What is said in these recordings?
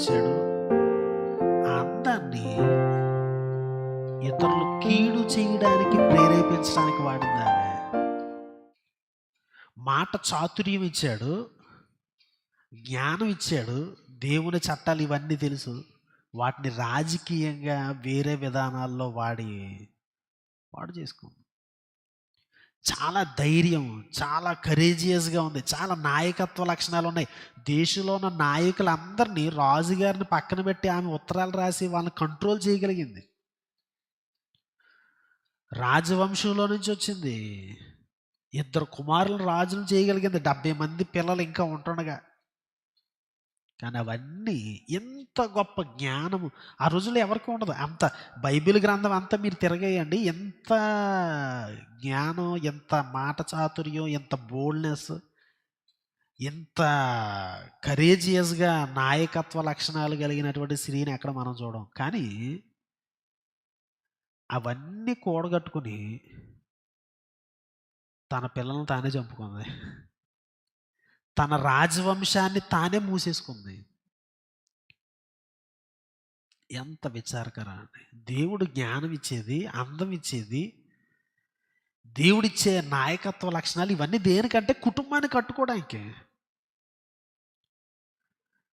ఇచ్చాడు అందాన్ని ఇతరులు కీడు చేయడానికి ప్రేరేపించడానికి వాడింది మాట చాతుర్యం ఇచ్చాడు జ్ఞానం ఇచ్చాడు దేవుని చట్టాలు ఇవన్నీ తెలుసు. వాటిని రాజకీయంగా వేరే విధానాల్లో వాడి వాడు చేసుకుంది చాలా ధైర్యం చాలా కరేజియస్గా ఉంది చాలా నాయకత్వ లక్షణాలు ఉన్నాయి. దేశంలో ఉన్న నాయకులందరినీ రాజుగారిని పక్కన పెట్టి ఆమె ఉత్తరాలు రాసి వాళ్ళని కంట్రోల్ చేయగలిగింది. రాజవంశంలో నుంచి వచ్చింది. ఇద్దరు కుమారులను రాజును చేయగలిగింది. డెబ్బై మంది పిల్లలు ఇంకా ఉంటుండగా కానీ అవన్నీ ఎంత గొప్ప జ్ఞానము. ఆ రోజుల్లో ఎవరికి ఉండదు. అంత బైబిల్ గ్రంథం అంతా మీరు తిరగేయండి. ఎంత జ్ఞానం ఎంత మాట చాతుర్యం ఎంత బోల్డ్నెస్ ఎంత కరేజియస్గా నాయకత్వ లక్షణాలు కలిగినటువంటి స్త్రీని ఎక్కడ మనం చూడం. కానీ అవన్నీ కూడగట్టుకుని తన పిల్లలను తానే చంపుకుంది. తన రాజవంశాన్ని తానే మూసేసుకుంది. ఎంత విచారకరం అండి దేవుడు జ్ఞానం ఇచ్చేది అందం ఇచ్చేది దేవుడిచ్చే నాయకత్వ లక్షణాలు ఇవన్నీ దేనికంటే కుటుంబాన్ని కట్టుకోవడానికి.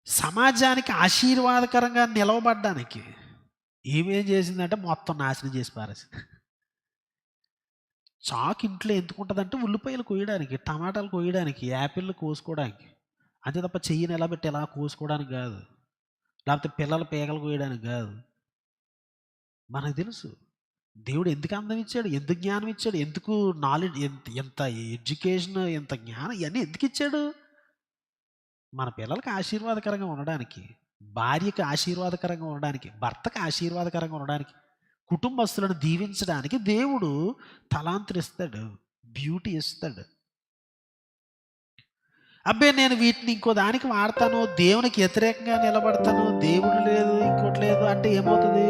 సమాజానికి ఆశీర్వాదకరంగా నిలవబడ్డానికి. ఏమేం చేసిందంటే మొత్తం నాశనం చేసి పారేసింది. చాకు ఇంట్లో ఎందుకు ఉంటుందంటే ఉల్లిపాయలు కోయడానికి టమాటాలు కోయడానికి యాపిల్లు కోసుకోవడానికి. అంతే తప్ప చెయ్యిని ఎలా పెట్టి ఎలా కోసుకోవడానికి కాదు. లేకపోతే పిల్లల పేగలు కోయడానికి కాదు. మనకు తెలుసు. దేవుడు ఎందుకు అందం ఇచ్చాడు? ఎందుకు జ్ఞానం ఇచ్చాడు? ఎందుకు నాలెడ్జ్ ఎంత ఎంత ఎడ్యుకేషన్ ఎంత జ్ఞానం ఇవన్నీ ఎందుకు ఇచ్చాడు? మన పిల్లలకి ఆశీర్వాదకరంగా ఉండడానికి భార్యకి ఆశీర్వాదకరంగా ఉండడానికి భర్తకి ఆశీర్వాదకరంగా ఉండడానికి కుటుంబస్తులను దీవించడానికి దేవుడు తలాంతులు ఇస్తాడు బ్యూటీ ఇస్తాడు. అబ్బే నేను వీటిని ఇంకో దానికి వాడతాను దేవునికి వ్యతిరేకంగా నిలబడతాను దేవుడు లేదు ఇంకోటి లేదు అంటే ఏమవుతుంది?